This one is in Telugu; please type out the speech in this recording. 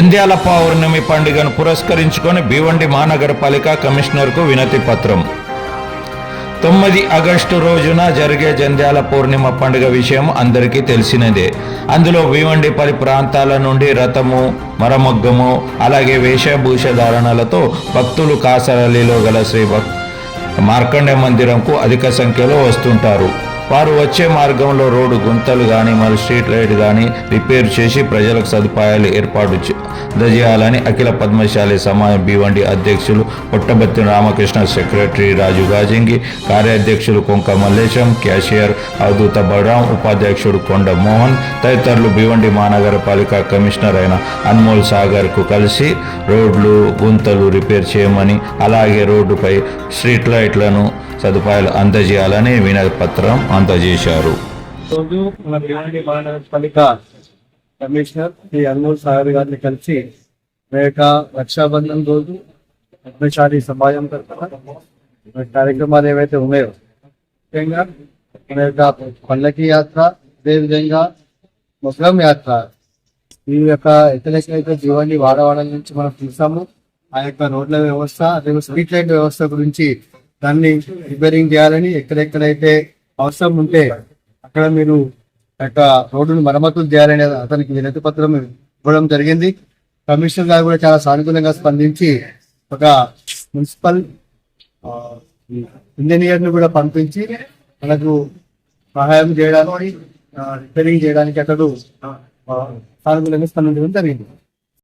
జంధ్యాల పౌర్ణమి పండుగను పురస్కరించుకొని భీవండి మహానగరపాలిక కమిషనర్కు వినతి పత్రం. తొమ్మిది ఆగస్టు రోజున జరిగే జంధ్యాల పూర్ణిమ పండుగ విషయం అందరికీ తెలిసినదే. అందులో భీవండిపల్లి ప్రాంతాల నుండి రథము మరమగ్గము అలాగే వేషభూష ధారణలతో భక్తులు కాసరలిలో గల శ్రీ మార్కండ మార్కండే మందిరంకు అధిక సంఖ్యలో వస్తుంటారు. వారు వచ్చే మార్గంలో రోడ్డు గుంతలు కానీ మరి స్ట్రీట్ లైట్ కానీ రిపేర్ చేసి ప్రజలకు సదుపాయాలు ఏర్పాటు చే- అఖిల పద్మశాలి సమాజం బీవండి అధ్యక్షులు పుట్టబత్తి రామకృష్ణ సెక్రటరీ రాజు గాజింగి కార్యాధ్యక్షులు కొంక మల్లేశం క్యాషియర్ అవధూత బలరాం ఉపాధ్యక్షుడు కొండ మోహన్ తదితరులు భీవండి మహానగరపాలిక కమిషనర్ అయిన అన్మోల్ సాగర్కు కలిసి రోడ్లు గుంతలు రిపేర్ చేయమని అలాగే రోడ్డుపై స్ట్రీట్ లైట్లను సదుపాయాలు అందజేయాలని వినతి పత్రం అందజేశారు. రోజు మన భివాండి మహానగరపాలిక కమిషనర్ శ్రీ అన్మోల్ సాగర్ గారిని కలిసి మీ యొక్క రక్షాబంధన్ రోజు పద్మశాలి సమాజం తరఫున కార్యక్రమాలు ఏవైతే ఉన్నాయో ముఖ్యంగా మన యొక్క పల్లకి యాత్ర అదేవిధంగా ముస్లిం యాత్ర ఈ యొక్క ఎక్కడెక్కడైతే జీవాన్ని వాడవాడల నుంచి మనం చూసాము. ఆ యొక్క రోడ్ల వ్యవస్థ అదే స్ట్రీట్ లైట్ వ్యవస్థ గురించి దాన్ని రిపేరింగ్ చేయాలని ఎక్కడెక్కడైతే అవసరం ఉంటే అక్కడ మీరు యొక్క రోడ్డును మరమ్మతులు చేయాలని అతనికి వినతి పత్రం ఇవ్వడం జరిగింది. కమిషనర్ గారు కూడా చాలా సానుకూలంగా స్పందించి ఒక మున్సిపల్ ఇంజనీర్ను కూడా పంపించి మనకు సహాయం చేయడానికి రిపేరింగ్ చేయడానికి అతడు సానుకూలంగా స్పందించడం జరిగింది.